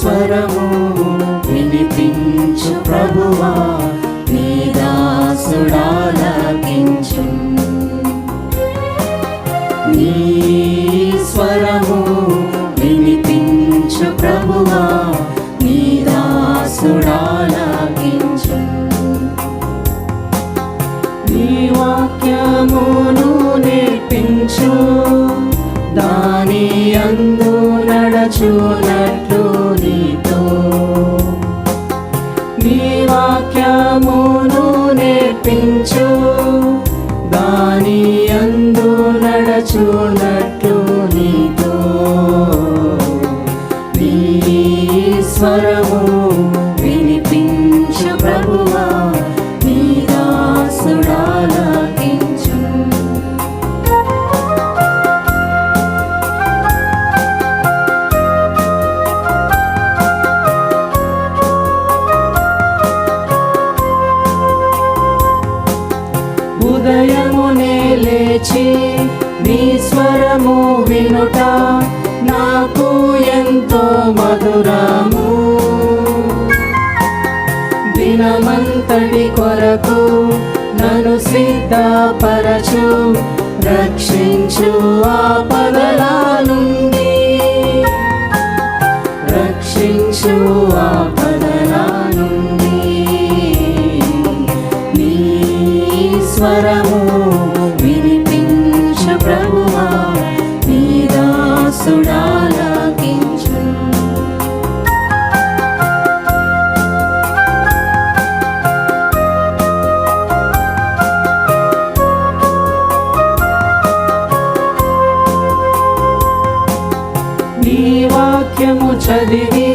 స్వరము వినిపించు ప్రభువా నీ దాసుడాలకించు. నీ స్వరము వినిపించు ప్రభువా నీ దాసుడాలకించు. నీ వాక్యమును మార్గమును నేర్పించు. దాని అందు నడచునట్టు నీతో. నీ స్వరము నీ స్వరము వినుట నాకు ఎంతో మధురము. దినమంతటి కొరకు నన్ను సిద్ధపరచు రక్షించు ఆపదల నుండి. రక్షించు ఆపదల నుండి. నీ స్వరము వాక్యము చదివి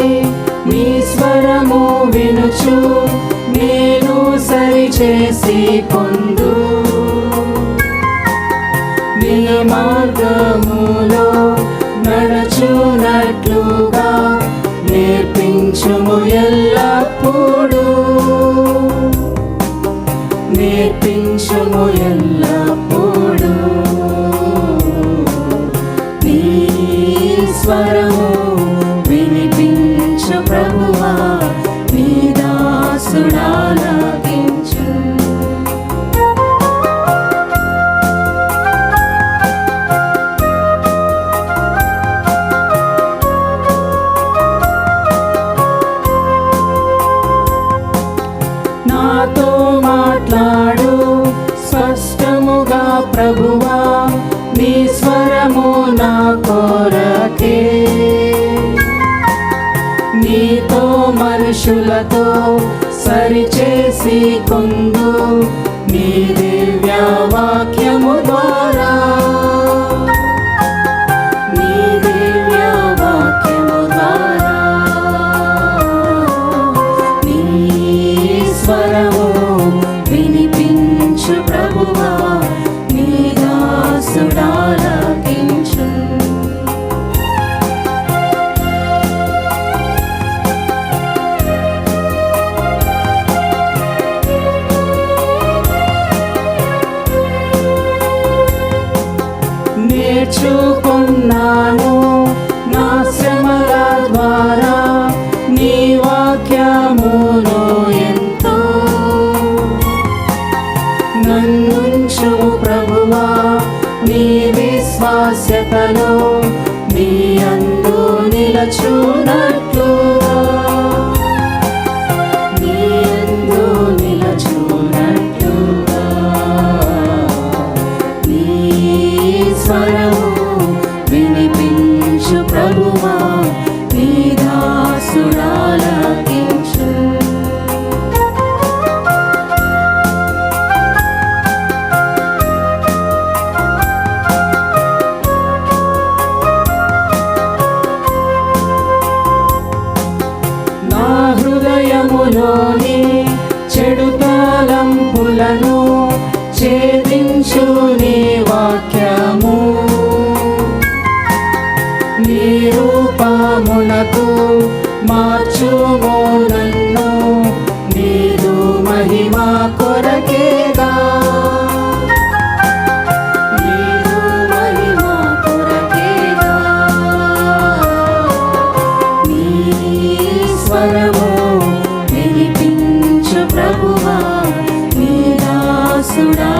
నీ స్వరము వినుచు నేను సరిచేసి పొందు. నీ మార్గము నాతో మాట్లాడు. స్పష్టముగా ప్రభువా నీ స్వరము నా కోరకే. నీతో మనుషులతో సరిచేసి కొందు. నీ దివ్య వాక్యము ద్వారా నేర్చుకున్నాను. నా శ్రమల ద్వారా నీ వాక్యములో ఎంతో నన్నుంచు ప్రభువా నీ విశ్వాస్యతలో నీ అందు నిలచునట్లు. హృదయములోని చెడు తలంపులను ఛేదించు నీ వాక్యము. నీ రూపమునకు మార్చుమో. దాసుడాలకించు